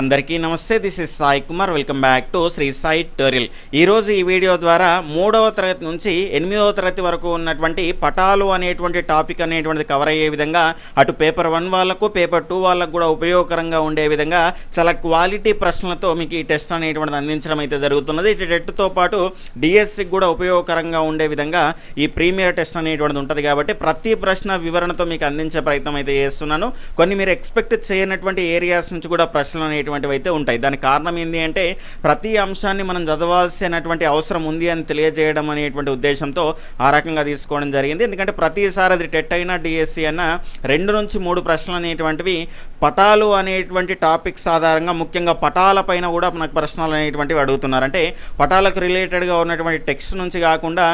అందరికీ నమస్తే this is Sai Kumar. Welcome back to Sri Sai tutorial ఈరోజు ఈ వీడియో ద్వారా మూడవ తరగతి నుంచి ఎనిమిదవ తరగతి వరకు ఉన్నటువంటి పటాలు అనేటువంటి టాపిక్ అనేటువంటిది కవర్ అయ్యే విధంగా అటు పేపర్ వన్ వాళ్ళకు పేపర్ టూ వాళ్ళకు కూడా ఉపయోగకరంగా ఉండే విధంగా చాలా క్వాలిటీ ప్రశ్నలతో మీకు ఈ టెస్ట్ అనేటువంటిది అందించడం అయితే జరుగుతున్నది. ఇటు టెట్తో పాటు డిఎస్సికి కూడా ఉపయోగకరంగా ఉండే విధంగా ఈ ప్రీమియర్ టెస్ట్ అనేటువంటిది ఉంటుంది కాబట్టి ప్రతి ప్రశ్న వివరణతో మీకు అందించే ప్రయత్నం అయితే చేస్తున్నాను. కొన్ని మీరు ఎక్స్పెక్ట్ చేయనటువంటి ఏరియాస్ నుంచి కూడా ప్రశ్నలు అనేటువంటివి అయితే ఉంటాయి. దానికి కారణం ఏంటి అంటే ప్రతి అంశాన్ని మనం చదవాల్సినటువంటి అవసరం ఉంది అని తెలియజేయడం అనేటువంటి ఉద్దేశంతో ఆ రకంగా తీసుకోవడం జరిగింది. ఎందుకంటే ప్రతిసారి అది టెట్ అయినా డిఎస్సి అయినా రెండు నుంచి మూడు ప్రశ్నలు అనేటువంటివి పటాలు అనేటువంటి టాపిక్స్ ఆధారంగా ముఖ్యంగా పటాల పైన కూడా మనకు ప్రశ్నలు అనేటువంటివి అడుగుతున్నారు. అంటే పటాలకు రిలేటెడ్గా ఉన్నటువంటి టెక్స్ట్ నుంచి కాకుండా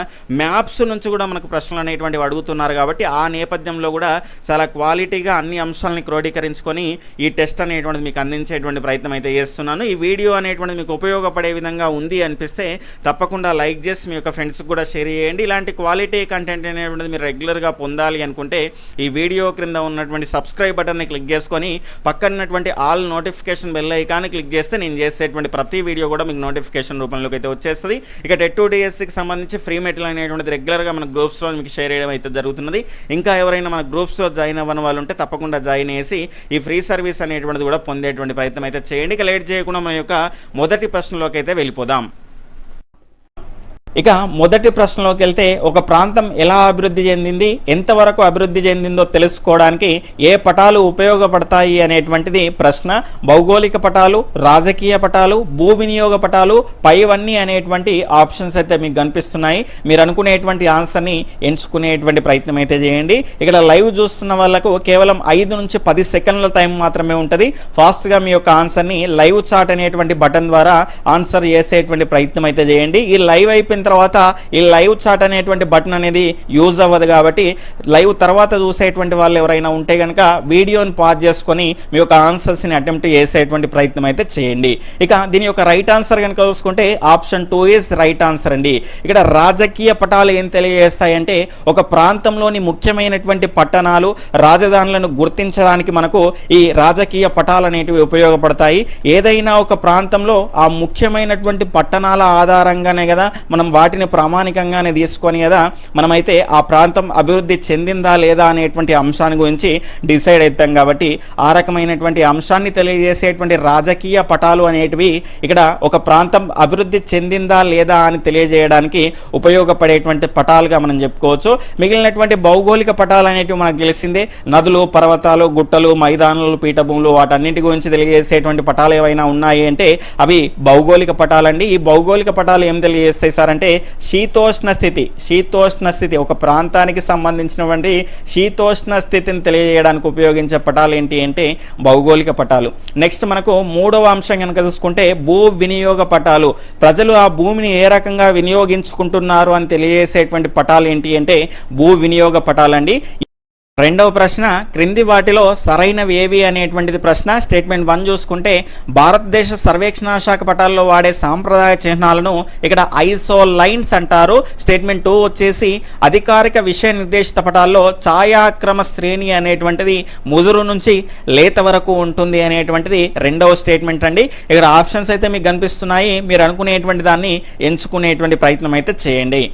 మ్యాప్స్ నుంచి కూడా మనకు ప్రశ్నలు అనేటువంటివి అడుగుతున్నారు కాబట్టి ఆ నేపథ్యంలో కూడా చాలా క్వాలిటీగా అన్ని అంశాలని క్రోడీకరించుకొని ఈ టెస్ట్ అనేటువంటిది మీకు అందించేటువంటి ప్రయత్నం అయితే చేస్తున్నాను. ఈ వీడియో అనేటువంటిది మీకు ఉపయోగపడే విధంగా ఉంది అనిపిస్తే తప్పకుండా లైక్ చేసి మీ యొక్క ఫ్రెండ్స్కి కూడా షేర్ చేయండి. ఇలాంటి క్వాలిటీ కంటెంట్ అనేటువంటిది మీరు రెగ్యులర్గా పొందాలి అనుకుంటే ఈ వీడియో క్రింద ఉన్నటువంటి సబ్స్క్రైబ్ బటన్ని క్లిక్ చేసుకొని పక్కనటువంటి ఆల్ నోటిఫికేషన్ బెల్ ఐకాన్ని క్లిక్ చేస్తే నేను చేసేటువంటి ప్రతి వీడియో కూడా మీకు నోటిఫికేషన్ రూపంలోకి అయితే వచ్చేస్తుంది. ఇక టెట్ టు డిఎస్సికి సంబంధించి ఫ్రీ మెటీరియల్ అనేటువంటిది రెగ్యులర్గా మన గ్రూప్స్లో మీకు షేర్ చేయడం అయితే జరుగుతున్నది. ఇంకా ఎవరైనా మన గ్రూప్స్లో జాయిన్ అవ్వని వాళ్ళు ఉంటే తప్పకుండా జాయిన్ చేసి ఈ ఫ్రీ సర్వీస్ అనేటువంటిది కూడా పొందేటువంటి ప్రయత్నం అయితే చేయండి ఇక లేట్ చేయకుండా మన యొక్క మొదటి ప్రశ్నలోకి అయితే వెళ్ళిపోదాం. ఇక మొదటి ప్రశ్నలోకి వెళ్తే ఒక ప్రాంతం ఎలా అభివృద్ధి చెందింది ఎంతవరకు అభివృద్ధి చెందిందో తెలుసుకోవడానికి ఏ పటాలు ఉపయోగపడతాయి అనేటువంటిది ప్రశ్న. భౌగోళిక పటాలు రాజకీయ పటాలు భూ వినియోగ పటాలు పైవన్నీ అనేటువంటి ఆప్షన్స్ అయితే మీకు కనిపిస్తున్నాయి. మీరు అనుకునేటువంటి ఆన్సర్ని ఎంచుకునేటువంటి ప్రయత్నం అయితే చేయండి. ఇక్కడ లైవ్ చూస్తున్న వాళ్ళకు కేవలం ఐదు నుంచి పది సెకండ్ల టైం మాత్రమే ఉంటుంది. ఫాస్ట్గా మీ యొక్క ఆన్సర్ని లైవ్ చాట్ అనేటువంటి బటన్ ద్వారా ఆన్సర్ చేసేటువంటి ప్రయత్నం అయితే చేయండి. ఈ లైవ్ అయిపోయింది అయిపోయిన తర్వాత ఈ లైవ్ చాట్ అనేటువంటి బటన్ అనేది యూజ్ అవ్వదు కాబట్టి లైవ్ తర్వాత చూసేటువంటి వాళ్ళు ఎవరైనా ఉంటే కనుక వీడియోని పాజ్ చేసుకొని మీ యొక్క ఆన్సర్స్ని అటెంప్ట్ చేసేటువంటి ప్రయత్నం అయితే చేయండి. ఇక దీని యొక్క రైట్ ఆన్సర్ కనుక చూసుకుంటే option two is right answer అండి. ఇక్కడ రాజకీయ పటాలు ఏం తెలియజేస్తాయంటే ఒక ప్రాంతంలోని ముఖ్యమైనటువంటి పట్టణాలు రాజధానులను గుర్తించడానికి మనకు ఈ రాజకీయ పటాలు అనేటివి ఉపయోగపడతాయి. ఏదైనా ఒక ప్రాంతంలో ఆ ముఖ్యమైనటువంటి పట్టణాల ఆధారంగానే కదా మనం వాటిని ప్రామాణికంగానే తీసుకొని కదా మనమైతే ఆ ప్రాంతం అభివృద్ధి చెందిందా లేదా అనేటువంటి అంశాన్ని గురించి డిసైడ్ అవుతాం కాబట్టి ఆ రకమైనటువంటి అంశాన్ని తెలియజేసేటువంటి రాజకీయ పటాలు అనేటివి ఇక్కడ ఒక ప్రాంతం అభివృద్ధి చెందిందా లేదా అని తెలియజేయడానికి ఉపయోగపడేటువంటి పటాలుగా మనం చెప్పుకోవచ్చు. మిగిలినటువంటి భౌగోళిక పటాలు అనేటివి మనకు తెలిసిందే. నదులు పర్వతాలు గుట్టలు మైదానాలు పీఠభూములు వాటన్నింటి గురించి తెలియజేసేటువంటి పటాలు ఏవైనా ఉన్నాయి అంటే అవి భౌగోళిక పటాలండి. ఈ భౌగోళిక పటాలు ఏం తెలియజేస్తాయి సార్ అంటే శీతోష్ణ స్థితి శీతోష్ణ స్థితి. ఒక ప్రాంతానికి సంబంధించినటువంటి శీతోష్ణ స్థితిని తెలియజేయడానికి ఉపయోగించే పటాలు ఏంటి అంటే భౌగోళిక పటాలు. నెక్స్ట్ మనకు మూడవ అంశం కనుక చూసుకుంటే భూ వినియోగ పటాలు. ప్రజలు ఆ భూమిని ఏ రకంగా వినియోగించుకుంటున్నారు అని తెలియజేసేటువంటి పటాలు ఏంటి అంటే భూ వినియోగ పటాలండి. రెండవ ప్రశ్న క్రింది వాటిలో సరైనవి ఏవి అనేటువంటిది ప్రశ్న. స్టేట్మెంట్ వన్ చూసుకుంటే భారతదేశ సర్వేక్షణ శాఖ పటాల్లో వాడే సాంప్రదాయ చిహ్నాలను ఇక్కడ ఐసో లైన్స్ అంటారు. స్టేట్మెంట్ టూ వచ్చేసి అధికారిక విషయ నిర్దేశిత పటాల్లో ఛాయాక్రమ శ్రేణి అనేటువంటిది ముదురు నుంచి లేత వరకు ఉంటుంది అనేటువంటిది రెండవ స్టేట్మెంట్ అండి. ఇక్కడ ఆప్షన్స్ అయితే మీకు కనిపిస్తున్నాయి. మీరు అనుకునేటువంటి దాన్ని ఎంచుకునేటువంటి ప్రయత్నం అయితే చేయండి.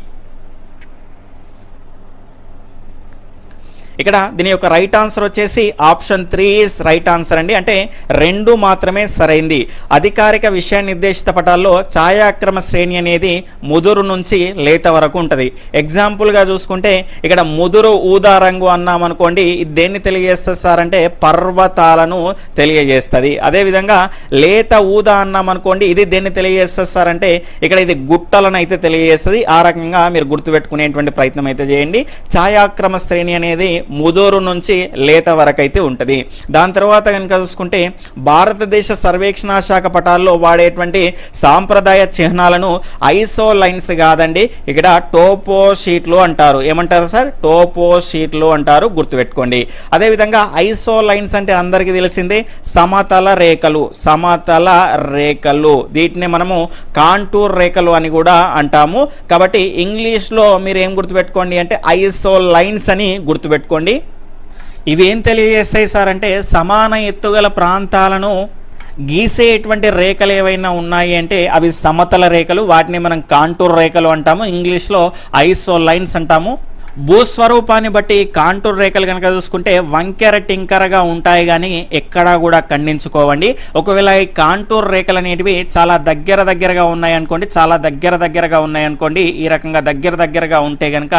ఇక్కడ దీని యొక్క రైట్ ఆన్సర్ వచ్చేసి option three is right answer అండి. అంటే రెండు మాత్రమే సరైంది. అధికారిక విషయ నిర్దేశిత పటాల్లో ఛాయాక్రమ శ్రేణి అనేది ముదురు నుంచి లేత వరకు ఉంటుంది. ఎగ్జాంపుల్గా చూసుకుంటే ఇక్కడ ముదురు ఊదా రంగు అన్నామనుకోండి ఇది దేన్ని తెలియజేస్తుంది సార్ అంటే పర్వతాలను తెలియజేస్తుంది. అదేవిధంగా లేత ఊదా అన్నామనుకోండి ఇది దేన్ని తెలియజేస్తుంది సార్ అంటే ఇక్కడ ఇది గుట్టలను అయితే తెలియజేస్తుంది. ఆ రకంగా మీరు గుర్తుపెట్టుకునేటువంటి ప్రయత్నం అయితే చేయండి. ఛాయాక్రమ శ్రేణి అనేది ముదూరు నుంచి లేత వరకు అయితే ఉంటుంది. దాని తర్వాత కనుక చూసుకుంటే భారతదేశ సర్వేక్షణ శాఖ పటాల్లో వాడేటువంటి సాంప్రదాయ చిహ్నాలను ఐసో లైన్స్ కాదండి ఇక్కడ టోపో షీట్లు అంటారు. ఏమంటారు సార్? టోపో షీట్లు అంటారు గుర్తుపెట్టుకోండి. అదేవిధంగా ఐసో లైన్స్ అంటే అందరికీ తెలిసిందే సమతల రేఖలు సమతల రేఖలు. వీటిని మనము కాంటూర్ రేఖలు అని కూడా అంటాము. కాబట్టి ఇంగ్లీష్లో మీరు ఏం గుర్తుపెట్టుకోండి అంటే ఐసో లైన్స్ అని గుర్తుపెట్టుకోండి. ఇవి ఏం తెలియజేస్తాయి సార్ అంటే సమాన ఎత్తుగల ప్రాంతాలను గీసేటువంటి రేఖలు ఏవైనా ఉన్నాయి అంటే అవి సమతల రేఖలు వాటిని మనం కాంటూర్ రేఖలు అంటాము ఇంగ్లీష్లో ఐసో లైన్స్ అంటాము. భూస్వరూపాన్ని బట్టి కాంటూర్ రేఖలు కనుక చూసుకుంటే వంకెర టింకరగా ఉంటాయి కానీ ఎక్కడా కూడా ఖండించుకోవండి. ఒకవేళ ఈ కాంటూర్ రేఖలు అనేటివి చాలా దగ్గర దగ్గరగా ఉన్నాయి అనుకోండి చాలా దగ్గర దగ్గరగా ఉన్నాయి అనుకోండి ఈ రకంగా దగ్గర దగ్గరగా ఉంటే కనుక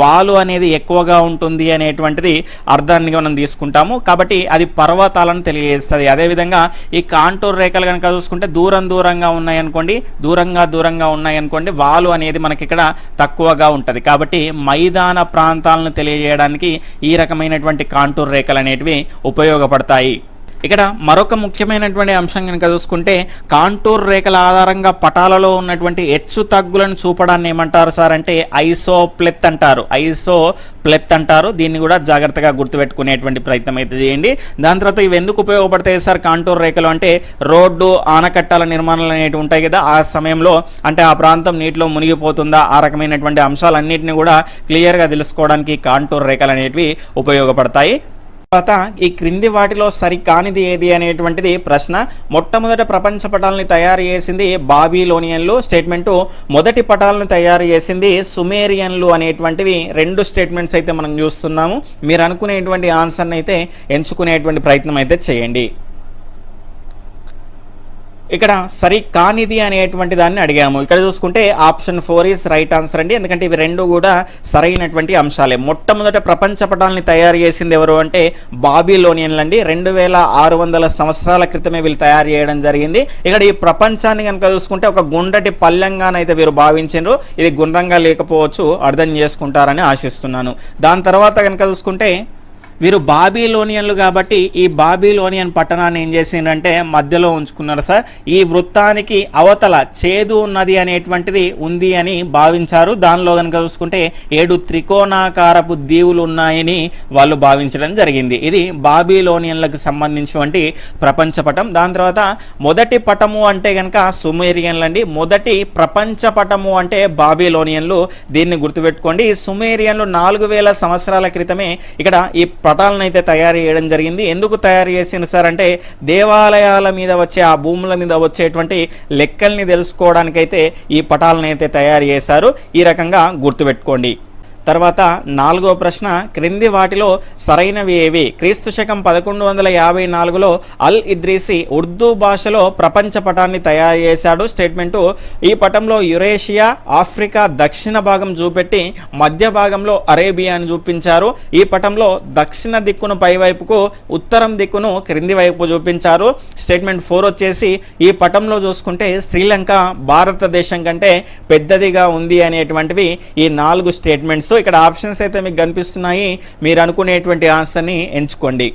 వాలు అనేది ఎక్కువగా ఉంటుంది అనేటువంటిది అర్థాన్ని మనం తీసుకుంటాము. కాబట్టి అది పర్వతాలను తెలియజేస్తుంది. అదేవిధంగా ఈ కాంటూర్ రేఖలు కనుక చూసుకుంటే దూరం దూరంగా ఉన్నాయనుకోండి దూరంగా దూరంగా ఉన్నాయి అనుకోండి వాలు అనేది మనకి ఇక్కడ తక్కువగా ఉంటుంది. కాబట్టి మైదాన ప్రాంతాలను తెలియజేయడానికి ఈ రకమైనటువంటి కాంటూర్ రేఖలు అనేటివి ఉపయోగపడతాయి. ఇక్కడ మరొక ముఖ్యమైనటువంటి అంశం కనుక చూసుకుంటే కాంటూర్ రేఖల ఆధారంగా పటాలలో ఉన్నటువంటి హెచ్చు తగ్గులను చూపడాన్ని ఏమంటారు సార్ అంటే ఐసో ప్లెత్ అంటారు. ఐసో ప్లెత్ అంటారు. దీన్ని కూడా జాగ్రత్తగా గుర్తుపెట్టుకునేటువంటి ప్రయత్నం అయితే చేయండి. దాని తర్వాత ఇవి ఎందుకు ఉపయోగపడతాయి సార్ కాంటూర్ రేఖలు అంటే రోడ్డు ఆనకట్టాల నిర్మాణాలు అనేవి ఉంటాయి కదా ఆ సమయంలో అంటే ఆ ప్రాంతం నీటిలో మునిగిపోతుందా ఆ రకమైనటువంటి అంశాలన్నింటినీ కూడా క్లియర్గా తెలుసుకోవడానికి కాంటూర్ రేఖలు అనేటివి ఉపయోగపడతాయి. తర్వాత ఈ క్రింది వాటిలో సరికానిది ఏది అనేటువంటిది ప్రశ్న. మొట్టమొదట ప్రపంచ పటాలని తయారు చేసింది బాబీలోనియన్లు. స్టేట్మెంటు మొదటి పటాలను తయారు చేసింది సుమేరియన్లు అనేటువంటివి. రెండు స్టేట్మెంట్స్ అయితే మనం చూస్తున్నాము. మీరు అనుకునేటువంటి ఆన్సర్ని అయితే ఎంచుకునేటువంటి ప్రయత్నం అయితే చేయండి. ఇక్కడ సరి కానిది అనేటువంటి దాన్ని అడిగాము. ఇక్కడ చూసుకుంటే option four is right answer అండి. ఎందుకంటే ఇవి రెండు కూడా సరైనటువంటి అంశాలే. మొట్టమొదట ప్రపంచ పటాలని తయారు చేసింది ఎవరు అంటే బాబీలోనియన్లు అండి. రెండు వేల ఆరు వందల సంవత్సరాల క్రితమే వీళ్ళు తయారు చేయడం జరిగింది. ఇక్కడ ఈ ప్రపంచాన్ని కనుక చూసుకుంటే ఒక గుండటి పల్లెంగానైతే వీరు భావించారు ఇది గుండ్రంగా లేకపోవచ్చు అర్థం చేసుకుంటారని ఆశిస్తున్నాను. దాని తర్వాత కనుక చూసుకుంటే వీరు బాబీలోనియన్లు కాబట్టి ఈ బాబీలోనియన్ పట్టణాన్ని ఏం చేసిండ్రంటే మధ్యలో ఉంచుకున్నారు సార్. ఈ వృత్తానికి అవతల చేదు ఉన్నది అనేటువంటిది ఉంది అని భావించారు. దానిలో కనుక చూసుకుంటే ఏడు త్రికోణాకారపు దీవులు ఉన్నాయని వాళ్ళు భావించడం జరిగింది. ఇది బాబీలోనియన్లకు సంబంధించినటువంటి ప్రపంచ పటం. దాని తర్వాత మొదటి పటము అంటే కనుక సుమేరియన్లు అండి. మొదటి ప్రపంచ పటము అంటే బాబీలోనియన్లు. దీన్ని గుర్తుపెట్టుకోండి. సుమేరియన్లు నాలుగు వేల సంవత్సరాల క్రితమే ఇక్కడ ఈ పటాలను అయితే తయారు చేయడం జరిగింది. ఎందుకు తయారు చేసిన సార్ అంటే దేవాలయాల మీద వచ్చే ఆ భూముల మీద వచ్చేటువంటి లెక్కల్ని తెలుసుకోవడానికైతే ఈ పటాలను అయితే తయారు చేశారు. ఈ రకంగా గుర్తుపెట్టుకోండి. తర్వాత నాలుగో ప్రశ్న క్రింది వాటిలో సరైనవి ఏవి? క్రీస్తు శకం పదకొండు వందల యాభై నాలుగులో అల్ ఇద్రీసి ఉర్దూ భాషలో ప్రపంచ పటాన్ని తయారు చేశాడు. స్టేట్మెంటు ఈ పటంలో యురేషియా ఆఫ్రికా దక్షిణ భాగం చూపెట్టి మధ్య భాగంలో అరేబియాని చూపించారు. ఈ పటంలో దక్షిణ దిక్కును పైవైపుకు ఉత్తరం దిక్కును క్రింది వైపు చూపించారు. స్టేట్మెంట్ ఫోర్ వచ్చేసి ఈ పటంలో చూసుకుంటే శ్రీలంక భారతదేశం కంటే పెద్దదిగా ఉంది అనేటువంటివి ఈ నాలుగు స్టేట్మెంట్స్. సో ఇక్కడ ఆప్షన్స్ అయితే మీకు కనిపిస్తున్నాయి. మీరు అనుకునేటువంటి ఆన్సర్ని ఎంచుకోండి.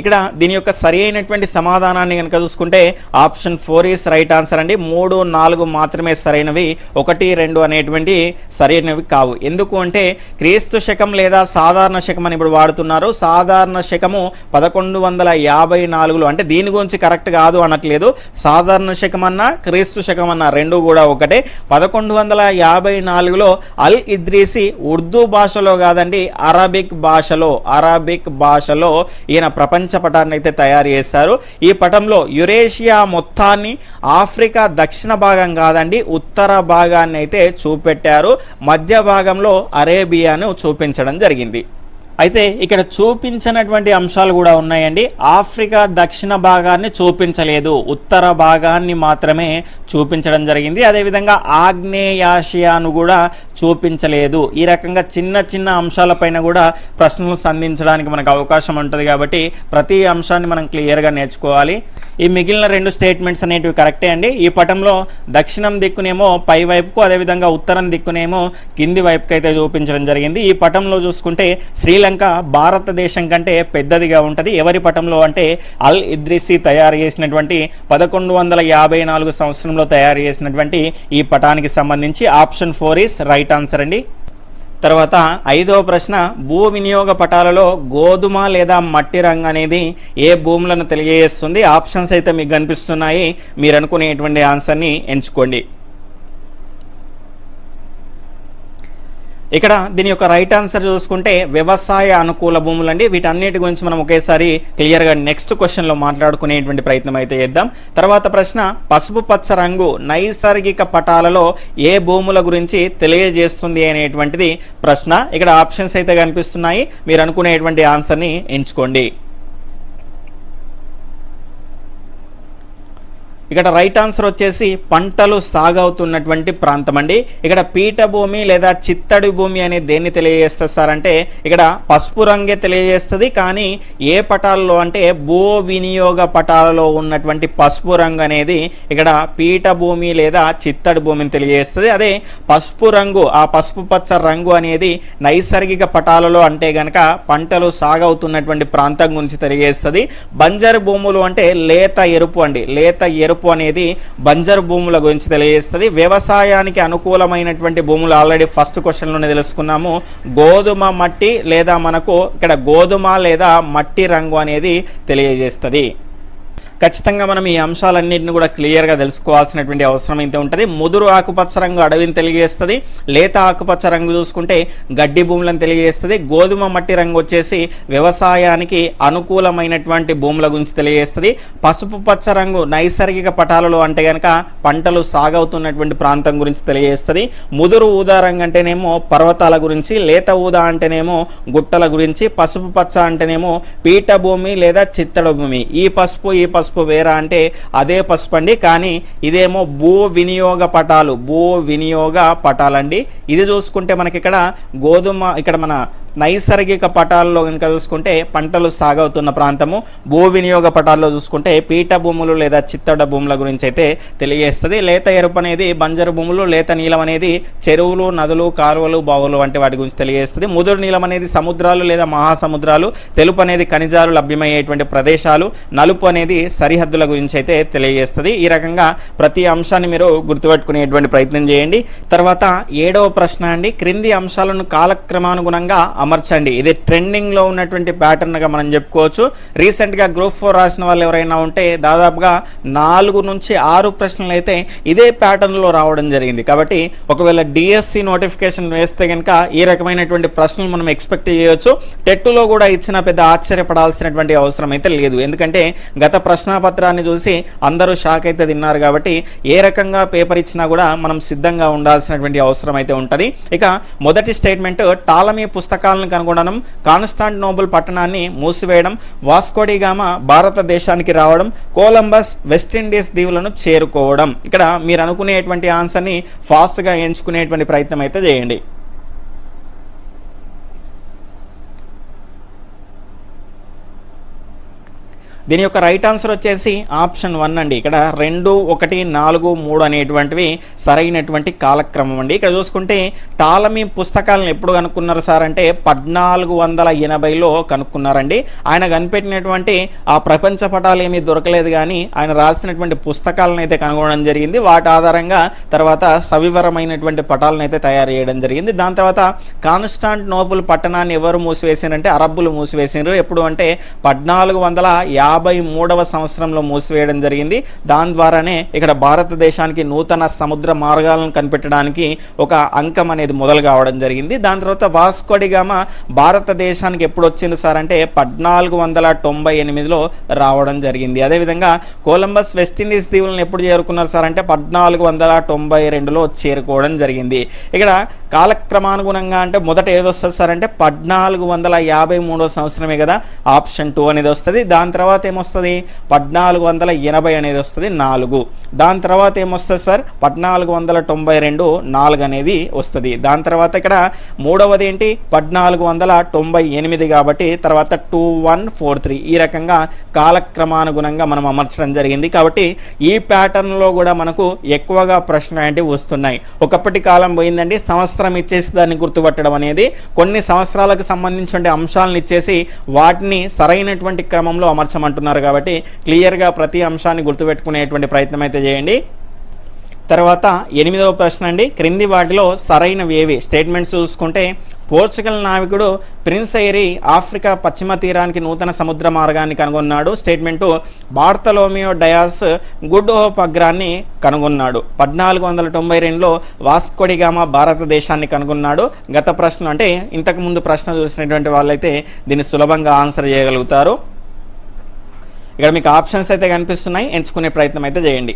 ఇక్కడ దీని యొక్క సరి అయినటువంటి సమాధానాన్ని కనుక చూసుకుంటే option four is right answer అండి. మూడు నాలుగు మాత్రమే సరైనవి. ఒకటి రెండు అనేటువంటి సరైనవి కావు. ఎందుకు అంటే క్రీస్తు శకం లేదా సాధారణ శకం అని ఇప్పుడు వాడుతున్నారు. సాధారణ శకము పదకొండు వందల యాభై నాలుగులో. అంటే దీని గురించి కరెక్ట్ కాదు అనట్లేదు. సాధారణ శకం అన్నా క్రీస్తు శకం అన్నా రెండు కూడా ఒకటే. పదకొండు వందల యాభై నాలుగులో అల్ ఇద్రీసి ఉర్దూ భాషలో కాదండి అరబిక్ భాషలో అరబిక్ భాషలో ఈయన ప్రపంచ పటాన్ని అయితే తయారు చేశారు. ఈ పటంలో యురేషియా మొత్తాన్ని ఆఫ్రికా దక్షిణ భాగం కాదండి ఉత్తర భాగాన్ని అయితే చూపెట్టారు. మధ్య భాగంలో అరేబియాను చూపించడం జరిగింది. అయితే ఇక్కడ చూపించినటువంటి అంశాలు కూడా ఉన్నాయండి. ఆఫ్రికా దక్షిణ భాగాన్ని చూపించలేదు. ఉత్తర భాగాన్ని మాత్రమే చూపించడం జరిగింది. అదేవిధంగా ఆగ్నేయాసియాను కూడా చూపించలేదు. ఈ రకంగా చిన్న చిన్న అంశాలపైన కూడా ప్రశ్నలు సంధించడానికి మనకు అవకాశం ఉంటుంది కాబట్టి ప్రతి అంశాన్ని మనం క్లియర్గా నేర్చుకోవాలి. ఈ మిగిలిన రెండు స్టేట్మెంట్స్ అనేటివి కరెక్టే అండి. ఈ పటంలో దక్షిణం దిక్కునేమో పై వైపుకు అదేవిధంగా ఉత్తరం దిక్కునేమో కింది వైపుకు అయితే చూపించడం జరిగింది. ఈ పటంలో చూసుకుంటే శ్రీ శ్రీలంక భారతదేశం కంటే పెద్దదిగా ఉంటుంది. ఎవరి పటంలో అంటే అల్ ఇద్రిసి తయారు చేసినటువంటి పదకొండు వందల యాభై నాలుగు సంవత్సరంలో తయారు చేసినటువంటి ఈ పటానికి సంబంధించి option four is right answer అండి. తర్వాత ఐదవ ప్రశ్న భూ వినియోగ పటాలలో గోధుమ లేదా మట్టి రంగు అనేది ఏ భూములను తెలియజేస్తుంది? ఆప్షన్స్ అయితే మీకు కనిపిస్తున్నాయి. మీరు అనుకునేటువంటి ఆన్సర్ని ఎంచుకోండి. ఇక్కడ దీని యొక్క రైట్ ఆన్సర్ చూసుకుంటే వ్యవసాయ అనుకూల భూములు అండి. వీటన్నిటి గురించి మనం ఒకేసారి క్లియర్గా నెక్స్ట్ క్వశ్చన్లో మాట్లాడుకునేటువంటి ప్రయత్నం అయితే చేద్దాం. తర్వాత ప్రశ్న పసుపు పచ్చ రంగు నైసర్గిక పటాలలో ఏ భూముల గురించి తెలియజేస్తుంది అనేటువంటిది ప్రశ్న. ఇక్కడ ఆప్షన్స్ అయితే కనిపిస్తున్నాయి. మీరు అనుకునేటువంటి ఆన్సర్ని ఎంచుకోండి. ఇక్కడ రైట్ ఆన్సర్ వచ్చేసి పంటలు సాగవుతున్నటువంటి ప్రాంతం అండి ఇక్కడ పీఠభూమి లేదా చిత్తడి భూమి అనేది దేన్ని తెలియజేస్తుంది సార్ అంటే ఇక్కడ పసుపు రంగే తెలియజేస్తుంది కానీ ఏ పటాలలో అంటే భూ వినియోగ పటాలలో ఉన్నటువంటి పసుపు రంగు అనేది ఇక్కడ పీఠభూమి లేదా చిత్తడి భూమిని తెలియజేస్తుంది. అదే పసుపు రంగు ఆ పసుపు పచ్చ రంగు అనేది నైసర్గిక పటాలలో అంటే గనక పంటలు సాగవుతున్నటువంటి ప్రాంతం గురించి తెలియజేస్తుంది. బంజరు భూములు అంటే లేత ఎరుపు అండి. లేత ఎరుపు అనేది బంజరు భూముల గురించి తెలియజేస్తుంది. వ్యవసాయానికి అనుకూలమైనటువంటి భూములు ఆల్రెడీ ఫస్ట్ క్వశ్చన్లోనే తెలుసుకున్నాము. గోధుమ మట్టి లేదా మనకు ఇక్కడ గోధుమ లేదా మట్టి రంగు అనేది తెలియజేస్తుంది. ఖచ్చితంగా మనం ఈ అంశాలన్నింటిని కూడా క్లియర్గా తెలుసుకోవాల్సినటువంటి అవసరం అయితే ఉంటుంది. ముదురు ఆకుపచ్చ రంగు అడవిని తెలియజేస్తుంది. లేత ఆకుపచ్చ రంగు చూసుకుంటే గడ్డి భూములను తెలియజేస్తుంది. గోధుమ మట్టి రంగు వచ్చేసి వ్యవసాయానికి అనుకూలమైనటువంటి భూముల గురించి తెలియజేస్తుంది. పసుపు పచ్చ రంగు నైసర్గిక పటాలలో అంటే కనుక పంటలు సాగవుతున్నటువంటి ప్రాంతం గురించి తెలియజేస్తుంది. ముదురు ఊదా రంగు అంటేనేమో పర్వతాల గురించి లేత ఊదా అంటేనేమో గుట్టల గురించి పసుపు పచ్చ అంటేనేమో పీఠభూమి లేదా చిత్తడ భూమి ఈ పసుపు ఈ పసుపు వేరా అంటే అదే పసుపు అండి కానీ ఇదేమో భూ వినియోగ పటాలు భూ వినియోగ పటాలండి. ఇది చూసుకుంటే మనకి ఇక్కడ గోధుమ ఇక్కడ మన నైసర్గిక పటాల్లో కనుక చూసుకుంటే పంటలు సాగవుతున్న ప్రాంతము భూ వినియోగ పటాల్లో చూసుకుంటే పీఠ భూములు లేదా చిత్తడ భూముల గురించి అయితే తెలియజేస్తుంది. లేత ఎరుపు అనేది బంజరు భూములు లేత నీలం అనేది చెరువులు నదులు కాలువలు బావులు వంటి వాటి గురించి తెలియజేస్తుంది. ముదురు నీలం అనేది సముద్రాలు లేదా మహాసముద్రాలు తెలుపు అనేది ఖనిజాలు లభ్యమయ్యేటువంటి ప్రదేశాలు నలుపు అనేది సరిహద్దుల గురించి అయితే తెలియజేస్తుంది. ఈ రకంగా ప్రతి అంశాన్ని మీరు గుర్తుపెట్టుకునేటువంటి ప్రయత్నం చేయండి. తర్వాత ఏడవ ప్రశ్న అండి. క్రింది అంశాలను కాలక్రమానుగుణంగా అమర్చండి. ఇది ట్రెండింగ్లో ఉన్నటువంటి ప్యాటర్న్గా మనం చెప్పుకోవచ్చు. రీసెంట్గా గ్రూప్ ఫోర్ రాసిన వాళ్ళు ఎవరైనా ఉంటే దాదాపుగా నాలుగు నుంచి ఆరు ప్రశ్నలు అయితే ఇదే ప్యాటర్న్లో రావడం జరిగింది. కాబట్టి ఒకవేళ డిఎస్సి నోటిఫికేషన్ వేస్తే కనుక ఈ రకమైనటువంటి ప్రశ్నలు మనం ఎక్స్పెక్ట్ చేయవచ్చు టెట్టులో కూడా ఇచ్చిన పెద్ద ఆశ్చర్యపడాల్సినటువంటి అవసరం అయితే లేదు. ఎందుకంటే గత ప్రశ్నాపత్రాన్ని చూసి అందరూ షాక్ అయితే తిన్నారు కాబట్టి ఏ రకంగా పేపర్ ఇచ్చినా కూడా మనం సిద్ధంగా ఉండాల్సినటువంటి అవసరం అయితే ఉంటుంది. ఇక మొదటి స్టేట్మెంట్ టాలమీ పుస్తకాలను కనుగొనడం కాన్స్టాంటినోబుల్ పట్టణాన్ని మూసివేయడం వాస్కోడిగామ భారతదేశానికి రావడం కొలంబస్ వెస్టిండీస్ దీవులను చేరుకోవడం. ఇక్కడ మీరు అనుకునేటువంటి ఆన్సర్ని ఫాస్ట్గా ఎంచుకునేటువంటి ప్రయత్నం అయితే చేయండి. దీని యొక్క రైట్ ఆన్సర్ వచ్చేసి ఆప్షన్ వన్ అండి. ఇక్కడ రెండు ఒకటి నాలుగు మూడు అనేటువంటివి సరైనటువంటి కాలక్రమం అండి. ఇక్కడ చూసుకుంటే టాలమీ పుస్తకాలను ఎప్పుడు కనుక్కున్నారు సార్ అంటే పద్నాలుగు వందల ఎనభైలో కనుక్కున్నారండి. ఆయన కనిపెట్టినటువంటి ఆ ప్రపంచ పటాలు ఏమీ దొరకలేదు కానీ ఆయన రాసినటువంటి పుస్తకాలను అయితే కనుగొనడం జరిగింది. వాటి ఆధారంగా తర్వాత సవివరమైనటువంటి పటాలను అయితే తయారు చేయడం జరిగింది. దాని తర్వాత కాన్స్టాంట్ నోబుల్ పట్టణాన్ని ఎవరు మూసివేసారంటే అరబ్బులు మూసివేసినారు ఎప్పుడు అంటే పద్నాలుగు వందల యాభై మూడవ సంవత్సరంలో మూసివేయడం జరిగింది. దాని ద్వారానే ఇక్కడ భారతదేశానికి నూతన సముద్ర మార్గాలను కనిపెట్టడానికి ఒక అంకం అనేది మొదలు కావడం జరిగింది. దాని తర్వాత వాస్కోడిగామ భారతదేశానికి ఎప్పుడు వచ్చింది సార్ అంటే పద్నాలుగు వందల తొంభై ఎనిమిదిలో రావడం జరిగింది. అదేవిధంగా కొలంబస్ వెస్టిండీస్ దీవులను ఎప్పుడు చేరుకున్నారు సార్ అంటే పద్నాలుగు వందల తొంభై రెండులో చేరుకోవడం జరిగింది. ఇక్కడ కాలక్రమానుగుణంగా అంటే మొదట ఏదొస్తుంది సార్ అంటే పద్నాలుగు వందల యాభై మూడో సంవత్సరమే కదా ఆప్షన్ టూ అనేది వస్తుంది. దాని తర్వాత ఏమొస్తుంది? పద్నాలుగు వందల ఎనభై అనేది వస్తుంది నాలుగు. దాని తర్వాత ఏమొస్తుంది సార్? పద్నాలుగు వందల తొంభై రెండు నాలుగు అనేది వస్తుంది. దాని తర్వాత ఇక్కడ మూడవది ఏంటి పద్నాలుగు వందల తొంభై ఎనిమిది కాబట్టి తర్వాత టూ వన్ ఫోర్ త్రీ. ఈ రకంగా కాలక్రమానుగుణంగా మనం అమర్చడం జరిగింది. కాబట్టి ఈ ప్యాటర్న్లో కూడా మనకు ఎక్కువగా ప్రశ్న అంటే వస్తున్నాయి. ఒకప్పటి కాలం పోయిందండి సంవత్సరం ఇచ్చేసి దాన్ని గుర్తుపట్టడం అనేది. కొన్ని సంవత్సరాలకు సంబంధించిన అంశాలను ఇచ్చేసి వాటిని సరైనటువంటి క్రమంలో అంటున్నారు కాబట్టి క్లియర్గా ప్రతి అంశాన్ని గుర్తుపెట్టుకునేటువంటి ప్రయత్నం అయితే చేయండి. తర్వాత ఎనిమిదవ ప్రశ్న అండి. క్రింది వాటిలో సరైనవి ఏవి? స్టేట్మెంట్స్ చూసుకుంటే పోర్చుగల్ నావికుడు ప్రిన్స్ ఐరీ ఆఫ్రికా పశ్చిమ తీరానికి నూతన సముద్ర మార్గాన్ని కనుగొన్నాడు. Statement Bartolomeu Dias good hope అగ్రాన్ని కనుగొన్నాడు. పద్నాలుగు వందల తొంభై రెండులో వాస్కోడిగామా భారతదేశాన్ని కనుగొన్నాడు. గత ప్రశ్న అంటే ఇంతకుముందు ప్రశ్న చూసినటువంటి వాళ్ళైతే దీన్ని సులభంగా ఆన్సర్ చేయగలుగుతారు. ఇక్కడ మీకు ఆప్షన్స్ అయితే కనిపిస్తున్నాయి. ఎంచుకునే ప్రయత్నం అయితే చేయండి.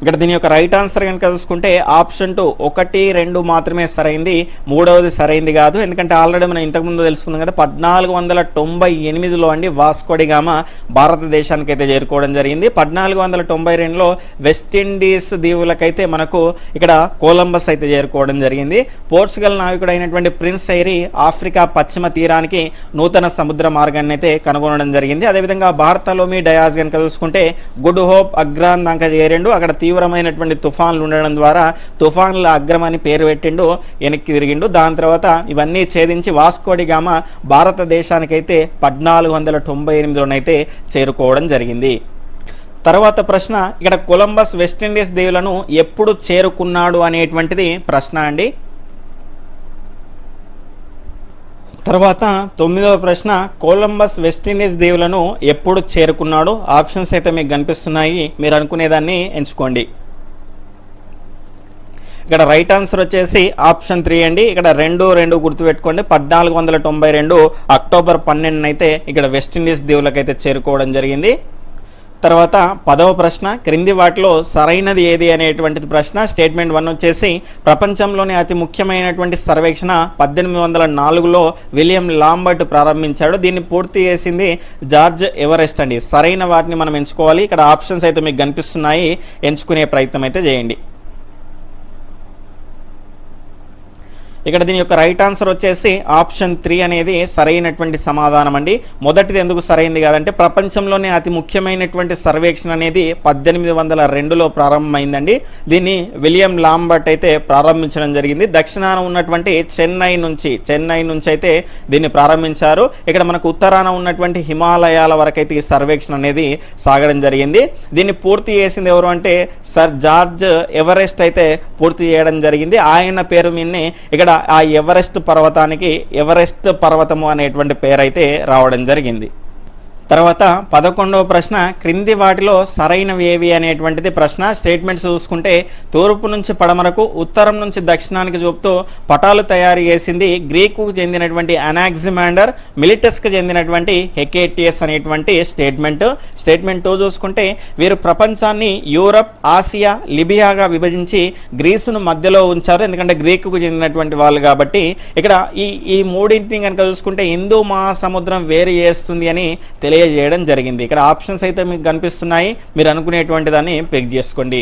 ఇక్కడ దీని యొక్క రైట్ ఆన్సర్ కనుక చూసుకుంటే ఆప్షన్ టూ ఒకటి రెండు మాత్రమే సరైంది మూడవది సరైంది కాదు. ఎందుకంటే ఆల్రెడీ మనం ఇంతకుముందు తెలుసుకున్నాం కదా పద్నాలుగు వందల తొంభై ఎనిమిదిలో అండి వాస్కోడిగామ భారతదేశానికి అయితే చేరుకోవడం జరిగింది. పద్నాలుగు వందల తొంభై రెండులో వెస్టిండీస్ దీవులకైతే మనకు ఇక్కడ కొలంబస్ అయితే చేరుకోవడం జరిగింది. పోర్చుగల్ నావికుడు అయినటువంటి ప్రిన్స్ ఐరీ ఆఫ్రికా పశ్చిమ తీరానికి నూతన సముద్ర మార్గాన్ని అయితే కనుగొనడం జరిగింది. అదేవిధంగా భారతలోమి డయాజ్ కనుక చూసుకుంటే గుడ్ హోప్ అగ్రాన్ దాకా చేరిండు అక్కడ తీవ్రమైనటువంటి తుఫాన్లు ఉండడం ద్వారా తుఫాన్ల అగ్రం అని పేరు పెట్టిండు వెనక్కి తిరిగిండు. దాని తర్వాత ఇవన్నీ ఛేదించి వాస్కోడిగామ భారతదేశానికైతే పద్నాలుగు వందల తొంభై ఎనిమిదిలోనైతే చేరుకోవడం జరిగింది. తర్వాత ప్రశ్న ఇక్కడ కొలంబస్ వెస్టిండీస్ దేవులను ఎప్పుడు చేరుకున్నాడు అనేటువంటిది ప్రశ్న అండి. తర్వాత తొమ్మిదవ ప్రశ్న కొలంబస్ వెస్టిండీస్ దీవులను ఎప్పుడు చేరుకున్నాడు? ఆప్షన్స్ అయితే మీకు కనిపిస్తున్నాయి. మీరు అనుకునేదాన్ని ఎంచుకోండి. ఇక్కడ రైట్ ఆన్సర్ వచ్చేసి ఆప్షన్ త్రీ అండి. ఇక్కడ రెండు రెండు గుర్తుపెట్టుకోండి. పద్నాలుగు వందల తొంభై రెండు అక్టోబర్ పన్నెండునైతే ఇక్కడ వెస్టిండీస్ దీవులకైతే చేరుకోవడం జరిగింది. తర్వాత పదవ ప్రశ్న క్రింది వాటిలో సరైనది ఏది అనేటువంటిది ప్రశ్న స్టేట్మెంట్ వన్ వచ్చేసి ప్రపంచంలోనే అతి ముఖ్యమైనటువంటి సర్వేక్షణ పద్దెనిమిది వందల నాలుగులో విలియం లాంబర్ట్ ప్రారంభించాడు. దీన్ని పూర్తి చేసింది జార్జ్ ఎవరెస్ట్ అండి. సరైన వాటిని మనం ఎంచుకోవాలి. ఇక్కడ ఆప్షన్స్ అయితే మీకు కనిపిస్తున్నాయి. ఎంచుకునే ప్రయత్నం అయితే చేయండి. ఇక్కడ దీని యొక్క రైట్ ఆన్సర్ వచ్చేసి ఆప్షన్ త్రీ అనేది సరైనటువంటి సమాధానం అండి. మొదటిది ఎందుకు సరైంది కాదంటే ప్రపంచంలోనే అతి ముఖ్యమైనటువంటి సర్వేక్షణ అనేది పద్దెనిమిది వందల రెండులో ప్రారంభమైందండి. దీన్ని విలియం లాంబర్ట్ అయితే ప్రారంభించడం జరిగింది. దక్షిణాన ఉన్నటువంటి చెన్నై నుంచి చెన్నై నుంచి అయితే దీన్ని ప్రారంభించారు. ఇక్కడ మనకు ఉత్తరాన ఉన్నటువంటి హిమాలయాల వరకు అయితే ఈ సర్వేక్షణ అనేది సాగడం జరిగింది. దీన్ని పూర్తి చేసింది ఎవరు అంటే సర్ జార్జ్ ఎవరెస్ట్ అయితే పూర్తి చేయడం జరిగింది. ఆయన పేరు మీదనే ఇక్కడ ఆ ఎవరెస్ట్ పర్వతానికి ఎవరెస్ట్ పర్వతము అనేటువంటి పేరైతే రావడం జరిగింది. తర్వాత పదకొండవ ప్రశ్న క్రింది వాటిలో సరైనవి ఏవి అనేటువంటిది ప్రశ్న. స్టేట్మెంట్స్ చూసుకుంటే తూర్పు నుంచి పడమరకు ఉత్తరం నుంచి దక్షిణానికి చూపుతూ పటాలు తయారు చేసింది గ్రీకు చెందినటువంటి అనాగ్జిమాండర్ మిలిటస్కి చెందినటువంటి హెకేటియస్ అనేటువంటి స్టేట్మెంట్. స్టేట్మెంట్ టూ చూసుకుంటే వీరు ప్రపంచాన్ని యూరప్ ఆసియా లిబియాగా విభజించి గ్రీసును మధ్యలో ఉంచారు. ఎందుకంటే గ్రీకుకు చెందినటువంటి వాళ్ళు కాబట్టి ఇక్కడ ఈ ఈ మూడింటిని కనుక చూసుకుంటే హిందూ మహాసముద్రం వేరు చేస్తుంది అని తెలియజేయడం జరిగింది. ఇక్కడ ఆప్షన్స్ అయితే మీకు కనిపిస్తున్నాయి. మీరు అనుకునేటువంటి దాన్ని పిక్ చేసుకోండి.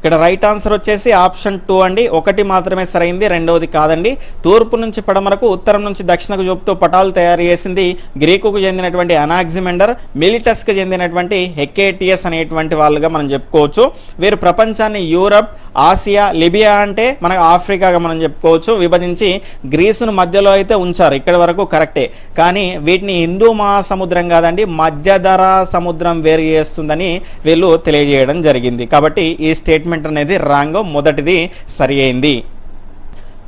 ఇక్కడ రైట్ ఆన్సర్ వచ్చేసి ఆప్షన్ టూ అండి. ఒకటి మాత్రమే సరైంది రెండవది కాదండి. తూర్పు నుంచి పడమరకు ఉత్తరం నుంచి దక్షిణకు చూపుతూ పటాలు తయారు చేసింది గ్రీకుకు చెందినటువంటి అనాగ్జిమెండర్ మిలిటస్కి చెందినటువంటి హెకేటియస్ అనేటువంటి వాళ్ళుగా మనం చెప్పుకోవచ్చు. వీరు ప్రపంచాన్ని యూరప్ ఆసియా లిబియా అంటే మనకు ఆఫ్రికాగా మనం చెప్పుకోవచ్చు. విభజించి గ్రీసును మధ్యలో అయితే ఉంచారు. ఇక్కడి వరకు కరెక్టే. కానీ వీటిని హిందూ మహాసముద్రం కాదండి మధ్యధరా సముద్రం వేరు చేస్తుందని వీళ్ళు తెలియజేయడం జరిగింది. కాబట్టి ఈ స్టేట్మెంట్ అనేది రాంగ్ మొదటిది సరి అయింది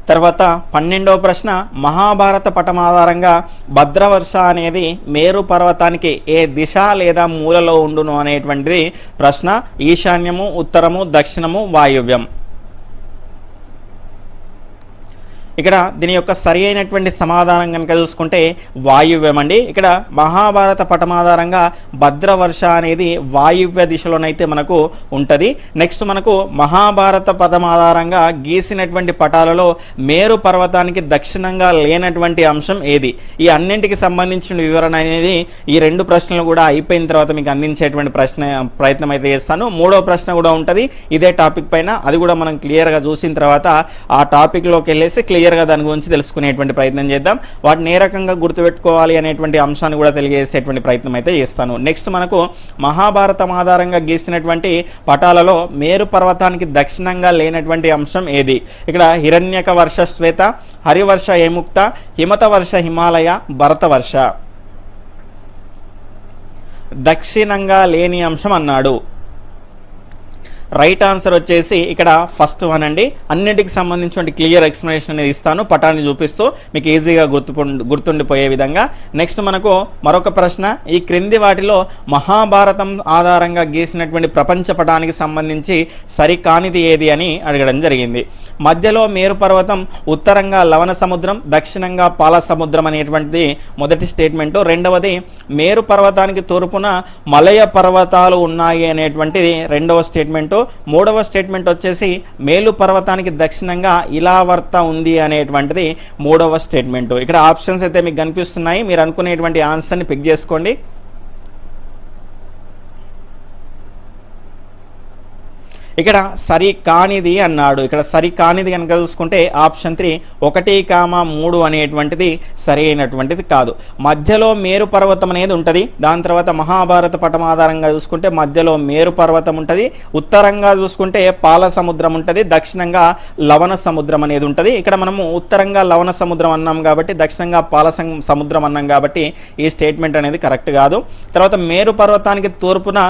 తర్వాత పన్నెండవ ప్రశ్న మహాభారత పటం ఆధారంగా భద్రవర్ష అనేది మేరు పర్వతానికి ఏ దిశ లేదా మూలలో ఉండును అనేటువంటిది ప్రశ్న ఈశాన్యము ఉత్తరము దక్షిణము వాయువ్యం. ఇక్కడ దీని యొక్క సరి అయినటువంటి సమాధానం కనుక చూసుకుంటే వాయువ్యం అండి. ఇక్కడ మహాభారత పటమాధారంగా భద్రవర్ష అనేది వాయువ్య దిశలోనైతే మనకు ఉంటుంది. నెక్స్ట్ మనకు మహాభారత పటం ఆధారంగా గీసినటువంటి పటాలలో మేరు పర్వతానికి దక్షిణంగా లేనటువంటి అంశం ఏది? ఈ అన్నింటికి సంబంధించిన వివరణ అనేది ఈ రెండు ప్రశ్నలు కూడా అయిపోయిన తర్వాత మీకు అందించేటువంటి ప్రశ్న ప్రయత్నం అయితే చేస్తాను. మూడో ప్రశ్న కూడా ఉంటుంది. ఇదే టాపిక్ పైన. అది కూడా మనం క్లియర్గా చూసిన తర్వాత ఆ టాపిక్లోకి వెళ్ళేసి క్లియర్ క్లియర్గా దాని గురించి తెలుసుకునేటువంటి ప్రయత్నం చేద్దాం. వాటిని ఏ రకంగా గుర్తుపెట్టుకోవాలి అనేటువంటి అంశాన్ని కూడా తెలియజేసేటువంటి ప్రయత్నం అయితే చేస్తాను. నెక్స్ట్ మనకు మహాభారతం ఆధారంగా గీసినటువంటి పటాలలో మేరు పర్వతానికి దక్షిణంగా లేనటువంటి అంశం ఏది? ఇక్కడ హిరణ్యక వర్ష శ్వేత హరివర్ష ఏముక్త హిమత వర్ష హిమాలయ భరతవర్ష దక్షిణంగా లేని అంశం అన్నాడు. రైట్ ఆన్సర్ వచ్చేసి ఇక్కడ ఫస్ట్ వన్ అండి. అన్నిటికి సంబంధించిన క్లియర్ ఎక్స్ప్లెనేషన్ అనేది ఇస్తాను. పటాన్ని చూపిస్తూ మీకు ఈజీగా గుర్తు గుర్తుండిపోయే విధంగా. నెక్స్ట్ మనకు మరొక ప్రశ్న. ఈ క్రింది వాటిలో మహాభారతం ఆధారంగా గీసినటువంటి ప్రపంచ పటానికి సంబంధించి సరికానిది ఏది అని అడగడం జరిగింది. మధ్యలో మేరు పర్వతం ఉత్తరంగా లవణ సముద్రం దక్షిణంగా పాల సముద్రం అనేటువంటిది మొదటి స్టేట్మెంటు రెండవది మేరు పర్వతానికి తూర్పున మలయ పర్వతాలు ఉన్నాయి అనేటువంటిది రెండవ స్టేట్మెంటు మూడవ స్టేట్మెంట్ వచ్చేసి మేలు పర్వతానికి దక్షిణంగా ఇలావర్త ఉంది అనేటువంటిది మూడవ స్టేట్మెంట్. ఇక్కడ ఆప్షన్స్ అయితే మీకు కనిపిస్తున్నాయి. మీరు అనుకునేటువంటి ఆన్సర్ని పిక్ చేసుకోండి. ఇక్కడ సరి కానిది అన్నాడు. ఇక్కడ సరి కానిది కనుక చూసుకుంటే ఆప్షన్ త్రీ ఒకటి కామ మూడు అనేటువంటిది సరి అయినటువంటిది కాదు. మధ్యలో మేరు పర్వతం అనేది ఉంటుంది. దాని తర్వాత మహాభారత పటం ఆధారంగా చూసుకుంటే మధ్యలో మేరు పర్వతం ఉంటుంది. ఉత్తరంగా చూసుకుంటే పాల సముద్రం ఉంటుంది. దక్షిణంగా లవణ సముద్రం అనేది ఉంటుంది. ఇక్కడ మనము ఉత్తరంగా లవణ సముద్రం అన్నాం కాబట్టి దక్షిణంగా పాల సముద్రం అన్నాం కాబట్టి ఈ స్టేట్మెంట్ అనేది కరెక్ట్ కాదు. తర్వాత మేరు పర్వతానికి తూర్పున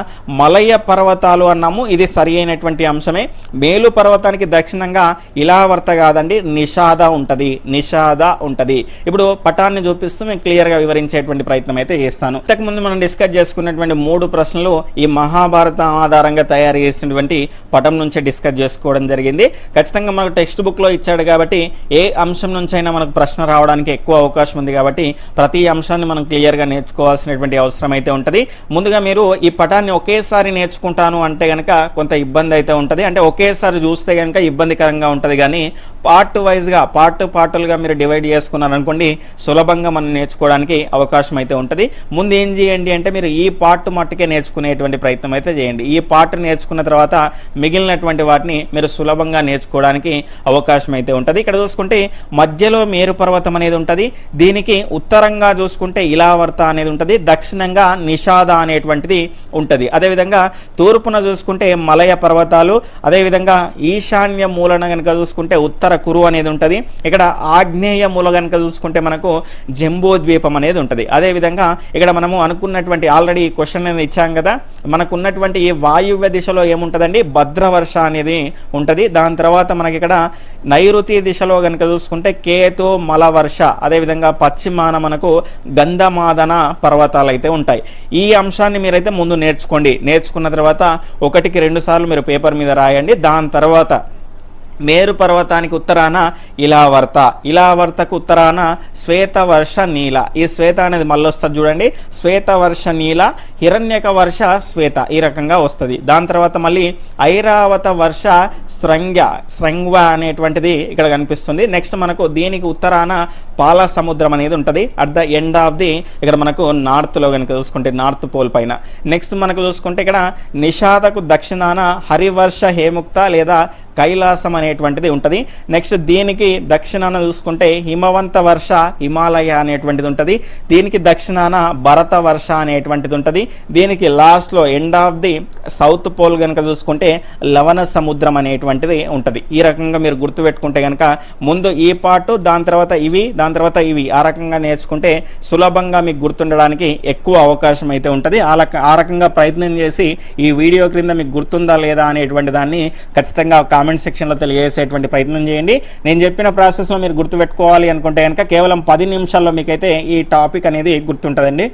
మలయ పర్వతాలు అన్నాము. ఇది సరి అయినటువంటి అంశమే. మేలు పర్వతానికి దక్షిణంగా ఇలావర్త కాదండి నిషాద ఉంటుంది. నిషాద ఉంటుంది. ఇప్పుడు పటాన్ని చూపిస్తూ మేము క్లియర్గా వివరించేటువంటి ప్రయత్నం అయితే చేస్తాను. ఇంతకుముందు మనం డిస్కస్ చేసుకున్నటువంటి మూడు ప్రశ్నలు ఈ మహాభారతం ఆధారంగా తయారు చేసినటువంటి పటం నుంచే డిస్కస్ చేసుకోవడం జరిగింది. ఖచ్చితంగా మనకు టెక్స్ట్ బుక్లో ఇచ్చాడు కాబట్టి ఏ అంశం నుంచైనా మనకు ప్రశ్న రావడానికి ఎక్కువ అవకాశం ఉంది కాబట్టి ప్రతి అంశాన్ని మనం క్లియర్గా నేర్చుకోవాల్సినటువంటి అవసరం అయితే ఉంటుంది. ముందుగా మీరు ఈ పటాన్ని ఒకేసారి నేర్చుకుంటాను అంటే కనుక కొంత ఇబ్బంది అయితే ఉంటుంది. అంటే ఒకేసారి చూస్తే కనుక ఇబ్బందికరంగా ఉంటుంది కానీ పార్ట్ వైజ్గా పార్ట్ పార్టులుగా మీరు డివైడ్ చేసుకున్నారనుకోండి సులభంగా మనం నేర్చుకోవడానికి అవకాశం అయితే ఉంటుంది. ముందు ఏం చేయండి అంటే మీరు ఈ పార్ట్ మట్టుకే నేర్చుకునేటువంటి ప్రయత్నం అయితే చేయండి. ఈ పార్ట్ నేర్చుకున్న తర్వాత మిగిలినటువంటి వాటిని మీరు సులభంగా నేర్చుకోవడానికి అవకాశం అయితే ఉంటుంది. ఇక్కడ చూసుకుంటే మధ్యలో మేరు పర్వతం అనేది ఉంటుంది. దీనికి ఉత్తరంగా చూసుకుంటే ఇలావర్త అనేది ఉంటుంది. దక్షిణంగా నిషాద అనేటువంటిది ఉంటుంది. అదేవిధంగా తూర్పున చూసుకుంటే మలయ పర్వతం ప్రాంతాలు అదేవిధంగా ఈశాన్య మూలన కనుక చూసుకుంటే ఉత్తర కురు అనేది ఉంటుంది. ఇక్కడ ఆగ్నేయ మూల కనుక చూసుకుంటే మనకు జంబో ద్వీపం అనేది ఉంటుంది. అదేవిధంగా ఇక్కడ మనము అనుకున్నటువంటి ఆల్రెడీ క్వశ్చన్ అనేది ఇచ్చాం కదా మనకు ఉన్నటువంటి ఈ వాయువ్య దిశలో ఏముంటుందండి? భద్రవర్ష అనేది ఉంటుంది. దాని తర్వాత మనకి ఇక్కడ నైరుతి దిశలో కనుక చూసుకుంటే కేతు మలవర్ష అదేవిధంగా పశ్చిమాన మనకు గంధమాదన పర్వతాలు అయితే ఉంటాయి. ఈ అంశాన్ని మీరైతే ముందు నేర్చుకోండి. నేర్చుకున్న తర్వాత ఒకటికి రెండు సార్లు మీరు పేపర్ మీద రాయండి. దాని తర్వాత మేరు పర్వతానికి ఉత్తరాన ఇలావర్త. ఇలావర్తకు ఉత్తరాన శ్వేతవర్ష నీల. ఈ శ్వేత అనేది మళ్ళీ వస్తుంది చూడండి. శ్వేతవర్ష నీల హిరణ్యక వర్ష శ్వేత. ఈ రకంగా వస్తుంది. దాని తర్వాత మళ్ళీ ఐరావత వర్ష శ్రంగ స్రంగ్వ అనేటువంటిది ఇక్కడ కనిపిస్తుంది. నెక్స్ట్ మనకు దీనికి ఉత్తరాన పాల సముద్రం అనేది ఉంటుంది. At the end of the ఇక్కడ మనకు నార్త్లో కనుక చూసుకుంటే నార్త్ పోల్ పైన. నెక్స్ట్ మనకు చూసుకుంటే ఇక్కడ నిషాదకు దక్షిణాన హరివర్ష హేముక్త లేదా కైలాసం అనేటువంటిది ఉంటుంది. నెక్స్ట్ దీనికి దక్షిణాన చూసుకుంటే హిమవంత వర్ష హిమాలయ అనేటువంటిది ఉంటుంది. దీనికి దక్షిణాన భరత వర్ష అనేటువంటిది ఉంటుంది. దీనికి లాస్ట్లో end of the south pole కనుక చూసుకుంటే లవణ సముద్రం అనేటువంటిది ఉంటుంది. ఈ రకంగా మీరు గుర్తుపెట్టుకుంటే కనుక ముందు ఈ పాటు దాని తర్వాత ఇవి దాని తర్వాత ఇవి. ఆ రకంగా నేర్చుకుంటే సులభంగా మీకు గుర్తుండడానికి ఎక్కువ అవకాశం అయితే ఉంటుంది. ఆ ఆ రకంగా ప్రయత్నం చేసి ఈ వీడియో క్రింద మీకు గుర్తుందా లేదా అనేటువంటి దాన్ని ఖచ్చితంగా కామెంట్ సెక్షన్లో తెలియజేసేటువంటి ప్రయత్నం చేయండి. నేను చెప్పిన ప్రాసెస్లో మీరు గుర్తుపెట్టుకోవాలి అనుకుంటే కనుక కేవలం పది నిమిషాల్లో మీకైతే ఈ టాపిక్ అనేది గుర్తుంటుందండి.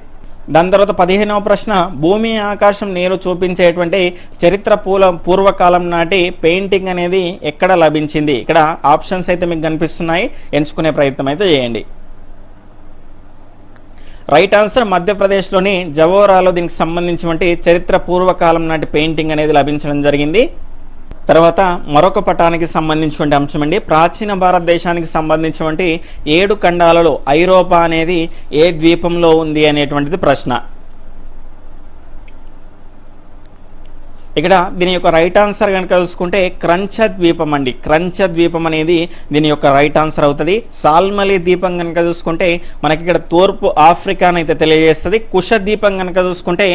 దాని తర్వాత పదిహేనవ ప్రశ్న భూమి ఆకాశం నీరు చూపించేటువంటి చరిత్ర పూల పూర్వకాలం నాటి పెయింటింగ్ అనేది ఎక్కడ లభించింది? ఇక్కడ ఆప్షన్స్ అయితే మీకు కనిపిస్తున్నాయి. ఎంచుకునే ప్రయత్నం అయితే చేయండి. రైట్ ఆన్సర్ మధ్యప్రదేశ్లోని జవోరాలో దీనికి సంబంధించినటువంటి చరిత్ర పూర్వకాలం నాటి పెయింటింగ్ అనేది లభించడం జరిగింది. తర్వాత మరొక పటానికి సంబంధించినటువంటి అంశం అండి. ప్రాచీన భారతదేశానికి సంబంధించినటువంటి ఏడు ఖండాలలో ఐరోపా అనేది ఏ ద్వీపంలో ఉంది అనేటువంటిది ప్రశ్న. ఇక్కడ దీని యొక్క రైట్ ఆన్సర్ కనుక చూసుకుంటే క్రంచ ద్వీపం అండి. క్రంచ ద్వీపం అనేది దీని యొక్క రైట్ ఆన్సర్ అవుతుంది. సాల్మలి ద్వీపం కనుక చూసుకుంటే మనకి ఇక్కడ తూర్పు ఆఫ్రికా అయితే తెలియజేస్తుంది. కుష ద్వీపం కనుక చూసుకుంటే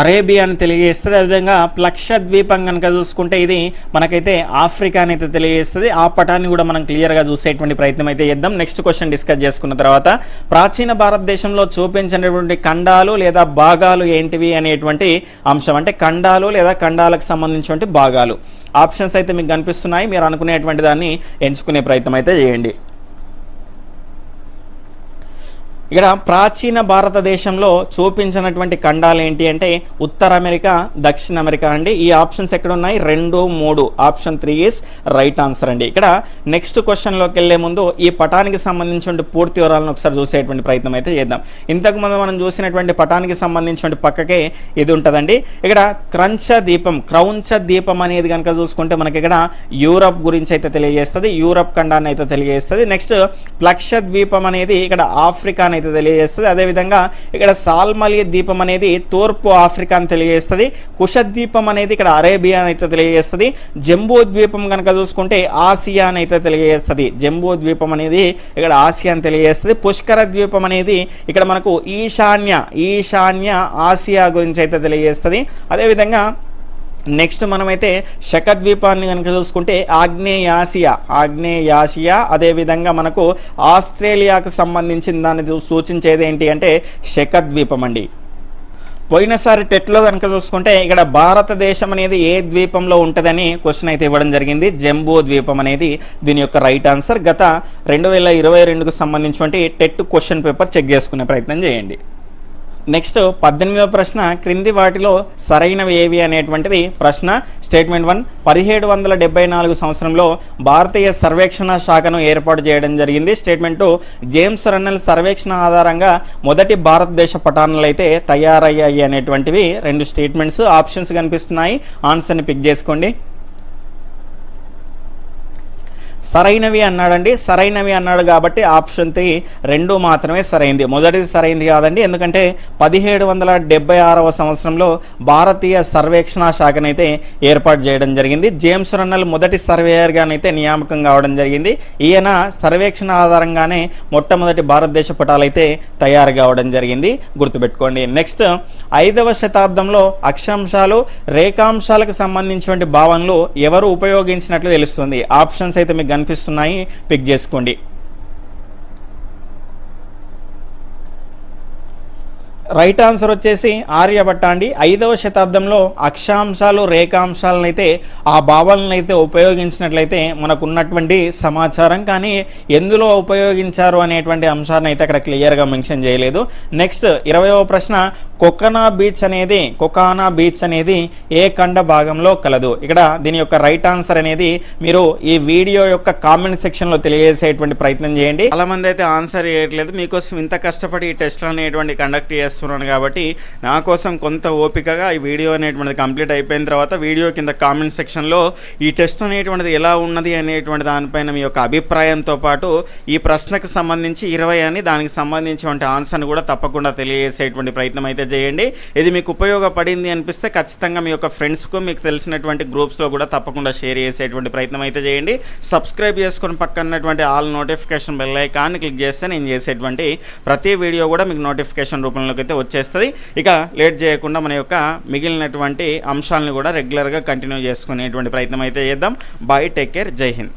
అరేబియా అని తెలియజేస్తుంది. అదేవిధంగా ప్లక్ష ద్వీపం కనుక చూసుకుంటే ఇది మనకైతే ఆఫ్రికా అని అయితే తెలియజేస్తుంది. ఆ పటాన్ని కూడా మనం క్లియర్గా చూసేటువంటి ప్రయత్నం అయితే చేద్దాం. నెక్స్ట్ క్వశ్చన్ డిస్కస్ చేసుకున్న తర్వాత ప్రాచీన భారతదేశంలో చూపించినటువంటి ఖండాలు లేదా భాగాలు ఏంటివి అనేటువంటి అంశం. అంటే ఖండాలు లేదా ఖండాలకు సంబంధించినటువంటి భాగాలు. ఆప్షన్స్ అయితే మీకు కనిపిస్తున్నాయి. మీరు అనుకునేటువంటి దాన్ని ఎంచుకునే ప్రయత్నం అయితే చేయండి. ఇక్కడ ప్రాచీన భారతదేశంలో చూపించినటువంటి ఖండాలు ఏంటి అంటే ఉత్తర అమెరికా దక్షిణ అమెరికా అండి. ఈ ఆప్షన్స్ ఎక్కడ ఉన్నాయి రెండు మూడు. Option three is right answer అండి. ఇక్కడ నెక్స్ట్ క్వశ్చన్లోకి వెళ్ళే ముందు ఈ పటానికి సంబంధించిన పూర్తి వివరాలను ఒకసారి చూసేటువంటి ప్రయత్నం అయితే చేద్దాం. ఇంతకుముందు మనం చూసినటువంటి పటానికి సంబంధించిన పక్కకే ఇది ఉంటుందండి. ఇక్కడ క్రంచ దీపం క్రౌంచ దీపం అనేది కనుక చూసుకుంటే మనకి ఇక్కడ యూరప్ గురించి అయితే తెలియజేస్తుంది యూరప్ ఖండాన్ని అయితే తెలియజేస్తుంది. నెక్స్ట్ ప్లక్ష ద్వీపం అనేది ఇక్కడ ఆఫ్రికా అయితే తెలియజేస్తుంది. అదేవిధంగా ఇక్కడ సాల్మలి ద్వీపం అనేది తూర్పు ఆఫ్రికా అని తెలియజేస్తుంది. కుష ద్వీపం అనేది ఇక్కడ అరేబియా అని అయితే తెలియజేస్తుంది. జంబూ ద్వీపం కనుక చూసుకుంటే ఆసియా అని అయితే తెలియజేస్తుంది. జంబూ ద్వీపం అనేది ఇక్కడ ఆసియా అని తెలియజేస్తుంది. పుష్కర ద్వీపం అనేది ఇక్కడ మనకు ఈశాన్య ఈశాన్య ఆసియా గురించి అయితే తెలియజేస్తుంది. అదేవిధంగా నెక్స్ట్ మనమైతే శకద్వీపాన్ని కనుక చూసుకుంటే ఆగ్నేయాసియా ఆగ్నేయాసియా అదేవిధంగా మనకు ఆస్ట్రేలియాకు సంబంధించిన దాన్ని చూ- సూచించేది ఏంటి అంటే శకద్వీపం అండి. పోయినసారి టెట్లో కనుక చూసుకుంటే ఇక్కడ భారతదేశం అనేది ఏ ద్వీపంలో ఉంటుందని క్వశ్చన్ అయితే ఇవ్వడం జరిగింది. జంబూ ద్వీపం అనేది దీని యొక్క రైట్ ఆన్సర్. గత రెండు వేల ఇరవై రెండుకు సంబంధించినటువంటి టెట్ క్వశ్చన్ పేపర్ చెక్ చేసుకునే ప్రయత్నం చేయండి. నెక్స్ట్ పద్దెనిమిదవ ప్రశ్న క్రింది వాటిలో సరైనవి ఏవి అనేటువంటిది ప్రశ్న. స్టేట్మెంట్ వన్ పదిహేడు వందల డెబ్బై నాలుగు సంవత్సరంలో భారతీయ సర్వేక్షణ శాఖను ఏర్పాటు చేయడం జరిగింది. స్టేట్మెంట్ టూ జేమ్స్ రన్నెల్ సర్వేక్షణ ఆధారంగా మొదటి భారతదేశ పటాణాలు అయితే తయారయ్యాయి అనేటువంటివి రెండు స్టేట్మెంట్స్ ఆప్షన్స్ కనిపిస్తున్నాయి. ఆన్సర్ని పిక్ చేసుకోండి. సరైనవి అన్నాడండి సరైనవి అన్నాడు కాబట్టి ఆప్షన్ త్రీ రెండు మాత్రమే సరైంది. మొదటిది సరైంది కాదండి ఎందుకంటే పదిహేడు వందల డెబ్బై ఆరవ సంవత్సరంలో భారతీయ సర్వేక్షణ శాఖనైతే ఏర్పాటు చేయడం జరిగింది. జేమ్స్ రన్నల్ మొదటి సర్వేయర్గానైతే నియామకం కావడం జరిగింది. ఈయన సర్వేక్షణ ఆధారంగానే మొట్టమొదటి భారతదేశ పటాలైతే తయారు కావడం జరిగింది. గుర్తుపెట్టుకోండి. నెక్స్ట్ ఐదవ శతాబ్దంలో అక్షాంశాలు రేఖాంశాలకు సంబంధించినటువంటి భావనలు ఎవరు ఉపయోగించినట్లు తెలుస్తుంది? ఆప్షన్స్ అయితే మీకు కనిపిస్తున్నాయి. పిక్ చేసుకోండి. రైట్ ఆన్సర్ వచ్చేసి ఆర్యభట్ట అండి ఐదవ శతాబ్దంలో అక్షాంశాలు రేఖాంశాలను అయితే ఆ భావాలను అయితే ఉపయోగించినట్లయితే మనకున్నటువంటి సమాచారం. కానీ ఎందులో ఉపయోగించారు అనేటువంటి అంశాన్ని అయితే అక్కడ క్లియర్గా మెన్షన్ చేయలేదు. నెక్స్ట్ ఇరవయవ ప్రశ్న కొకనా బీచ్ అనేది కొకానా బీచ్ అనేది ఏ ఖండ భాగంలో కలదు? ఇక్కడ దీని యొక్క రైట్ ఆన్సర్ అనేది మీరు ఈ వీడియో యొక్క కామెంట్ సెక్షన్లో తెలియజేసేటువంటి ప్రయత్నం చేయండి. చాలామంది అయితే ఆన్సర్ చేయట్లేదు మీకోసం ఇంత కష్టపడి ఈ టెస్ట్ అనేటువంటి కండక్ట్ చేస్తున్నాను కాబట్టి నా కోసం కొంత ఓపికగా ఈ వీడియో అనేటువంటిది కంప్లీట్ అయిపోయిన తర్వాత వీడియో కింద కామెంట్ సెక్షన్లో ఈ టెస్ట్ అనేటువంటిది ఎలా ఉన్నది అనేటువంటి దానిపైన మీ యొక్క అభిప్రాయంతో పాటు ఈ ప్రశ్నకు సంబంధించి ఇరవై అని దానికి సంబంధించినటువంటి ఆన్సర్ని కూడా తప్పకుండా తెలియజేసేటువంటి ప్రయత్నం అయితే చేయండి. ఇది మీకు ఉపయోగపడింది అనిపిస్తే ఖచ్చితంగా మీ యొక్క ఫ్రెండ్స్కు మీకు తెలిసినటువంటి గ్రూప్స్లో కూడా తప్పకుండా షేర్ చేసేటువంటి ప్రయత్నం అయితే చేయండి. సబ్స్క్రైబ్ చేసుకుని పక్కనటువంటి ఆల్ నోటిఫికేషన్ బెల్ ఐకాన్ని క్లిక్ చేస్తే నేను చేసేటువంటి ప్రతి వీడియో కూడా మీకు నోటిఫికేషన్ రూపంలోకి అయితే వచ్చేస్తుంది. ఇక లేట్ చేయకుండా మన యొక్క మిగిలినటువంటి అంశాలను కూడా రెగ్యులర్గా కంటిన్యూ చేసుకునేటువంటి ప్రయత్నం అయితే చేద్దాం. బాయ్ టేక్ కేర్ జై హింద్.